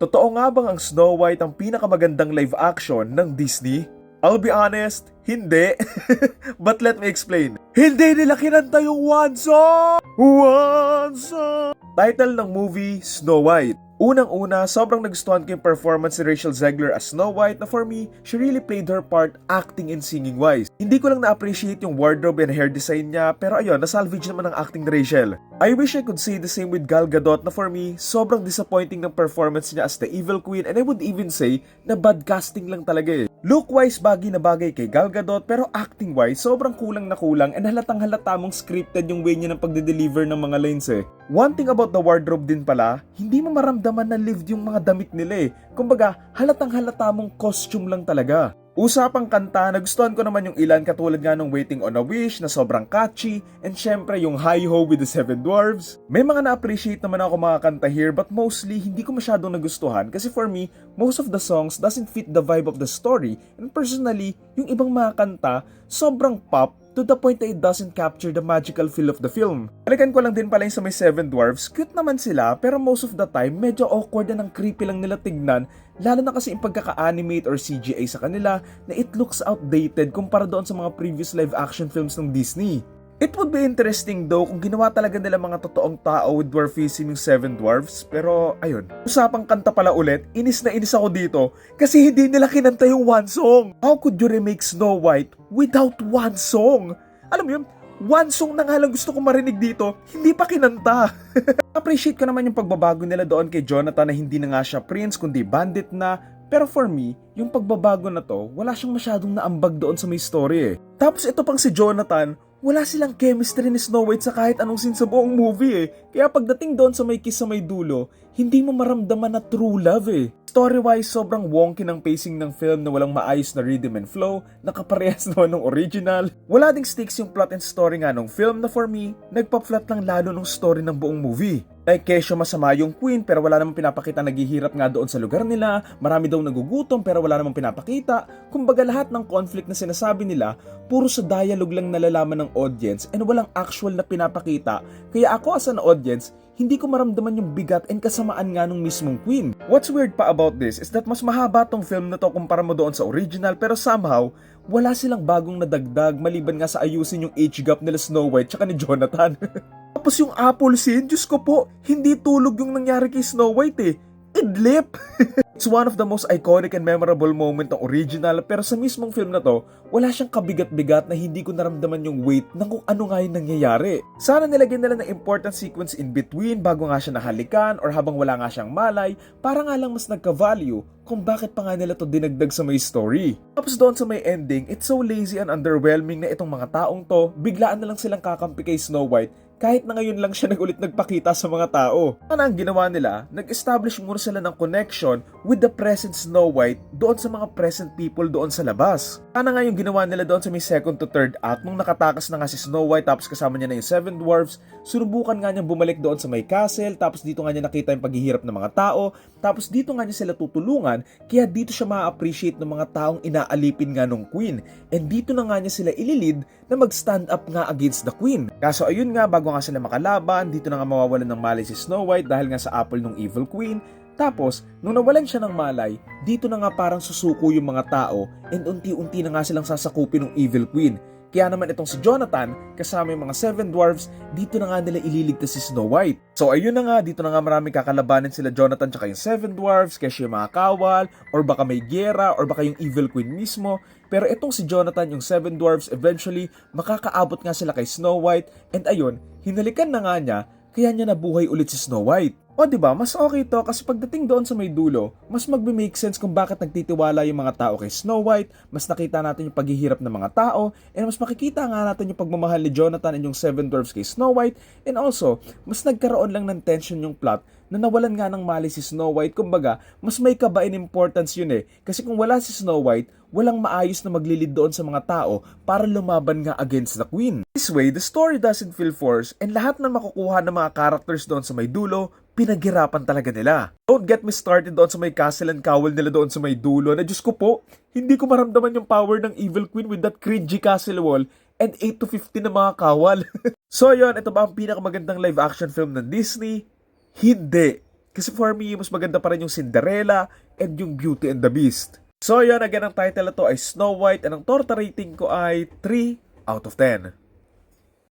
Totoo nga bang ang Snow White ang pinakamagandang live action ng Disney? I'll be honest, hindi. But let me explain. Hindi nila kinanta yung one song! Title ng movie, Snow White. Unang-una, sobrang nagustuhan ko yung performance ni Rachel Zegler as Snow White na for me, she really played her part acting and singing wise. Hindi ko lang na-appreciate yung wardrobe and hair design niya, pero ayun, nasalvage naman ang acting ni Rachel. I wish I could say the same with Gal Gadot na for me, sobrang disappointing ng performance niya as the evil queen and I would even say na bad casting lang talaga eh. Look-wise, bagay na bagay kay Gal Gadot pero acting-wise, sobrang kulang na kulang and halatang halata mong scripted yung way niya ng pagde-deliver ng mga lines eh. One thing about the wardrobe din pala, hindi mo maramdaman na lived yung mga damit nila eh. Kumbaga, halatang halata mong costume lang talaga. Usapang kanta, nagustuhan ko naman yung ilan katulad nga ng Waiting on a Wish na sobrang catchy and syempre yung Hi Ho with the Seven Dwarfs. May mga na-appreciate naman ako mga kanta here but mostly hindi ko masyadong nagustuhan kasi for me, most of the songs doesn't fit the vibe of the story and personally, yung ibang mga kanta, sobrang pop to the point that it doesn't capture the magical feel of the film. Balikan ko lang din pala yung sa may Seven Dwarfs, cute naman sila pero most of the time medyo awkward na ng creepy lang nila tignan lalo na kasi yung pagkaka-animate or CGI sa kanila na it looks outdated kumpara doon sa mga previous live action films ng Disney. It would be interesting though kung ginawa talaga nila mga totoong tao with dwarfism yung Seven Dwarfs, pero ayun. Usapang kanta pala ulit, inis na inis ako dito kasi hindi nila kinanta yung one song. How could you remake Snow White without one song? Alam mo yun, one song na nga lang gusto ko marinig dito, hindi pa kinanta. Appreciate ko naman yung pagbabago nila doon kay Jonathan na hindi na nga siya prince kundi bandit na pero for me, yung pagbabago na to, wala siyang masyadong naambag doon sa may story eh. Tapos ito pang si Jonathan, wala silang chemistry ni Snow White sa kahit anong scene sa buong movie eh. Kaya pagdating doon sa may kiss sa may dulo, hindi mo maramdaman na true love eh. Story-wise, sobrang wonky ng pacing ng film na walang maayos na rhythm and flow, nakaparehas naman ng original. Wala ding stakes yung plot and story nga ng film na for me, nagpa-flat lang lalo ng story ng buong movie. Like kesyo masama yung queen pero wala namang pinapakita naghihirap nga doon sa lugar nila, marami daw nagugutom pero wala namang pinapakita. Kumbaga lahat ng conflict na sinasabi nila, puro sa dialogue lang nalalaman ng audience and walang actual na pinapakita. Kaya ako as an audience, hindi ko maramdaman yung bigat and kasamaan nga nung mismong queen. What's weird pa about this is that mas mahaba tong film na to kumpara mo doon sa original pero somehow, wala silang bagong nadagdag maliban nga sa ayusin yung age gap nila Snow White tsaka ni Jonathan. Tapos yung apple scene, Diyos ko po, hindi tulog yung nangyari kay Snow White eh. Idlip! It's one of the most iconic and memorable moment ng original pero sa mismong film na to, wala siyang kabigat-bigat na hindi ko naramdaman yung weight ng kung ano nga yung nangyayari. Sana nilagyan nila ng important sequence in between bago nga siya nahalikan or habang wala nga siyang malay para nga lang mas nagka-value kung bakit pa nga nila to dinagdag sa may story. Tapos doon sa may ending, it's so lazy and underwhelming na itong mga taong to, biglaan na lang silang kakampi kay Snow White kahit na ngayon lang siya nagulit nagpakita sa mga tao. Ano ang ginawa nila? Nag-establish muna sila ng connection with the present Snow White doon sa mga present people doon sa labas. Ano nga yung ginawa nila doon sa may second to third act nung nakatakas na nga si Snow White tapos kasama niya na yung Seven Dwarfs, sunubukan nga niyang bumalik doon sa may castle tapos dito nga niya nakita yung paghihirap ng mga tao tapos dito nga niya sila tutulungan kaya dito siya ma-appreciate ng mga taong inaalipin nga nung queen and dito na nga niya sila ililid na mag-stand up nga against the queen. Kaso ayun nga bago nga sila makalaban, dito na nga mawawalan ng malay si Snow White dahil nga sa apple ng evil queen. Tapos, nung nawalan siya ng malay, dito na nga parang susuko yung mga tao and unti-unti na nga silang sasakupin ng evil queen. Kaya naman itong si Jonathan, kasama yung mga Seven Dwarfs, dito na nga nila ililigtas si Snow White. So ayun na nga, dito na nga marami kakalabanin sila Jonathan tsaka yung Seven Dwarfs, kasi yung mga kawal, or baka may gera, or baka yung Evil Queen mismo. Pero itong si Jonathan, yung Seven Dwarfs, eventually, makakaabot nga sila kay Snow White, and ayun, hinalikan na nga niya, kaya niya nabuhay ulit si Snow White. O di ba mas okay to kasi pagdating doon sa may dulo, mas magbe-make sense kung bakit nagtitiwala yung mga tao kay Snow White, mas nakita natin yung paghihirap ng mga tao, and mas makikita nga natin yung pagmamahal ni Jonathan and yung Seven Dwarfs kay Snow White, and also, mas nagkaroon lang ng tension yung plot na nawalan nga ng mali si Snow White. Kumbaga, mas may kabain importance yun eh. Kasi kung wala si Snow White, walang maayos na maglilid doon sa mga tao para lumaban nga against the queen. This way, the story doesn't feel forced and lahat na makukuha ng mga characters doon sa may dulo, pinaghirapan talaga nila. Don't get me started doon sa may castle and cowl nila doon sa may dulo na Diyos ko po, hindi ko maramdaman yung power ng Evil Queen with that cringy castle wall and 8 to 15 na mga kawal. so yun, ito ba ang pinakamagandang live action film ng Disney? Hindi. Kasi for me, mas maganda pa rin yung Cinderella and yung Beauty and the Beast. So yun, again, ang title na to ay Snow White and ang torta rating ko ay 3 out of 10.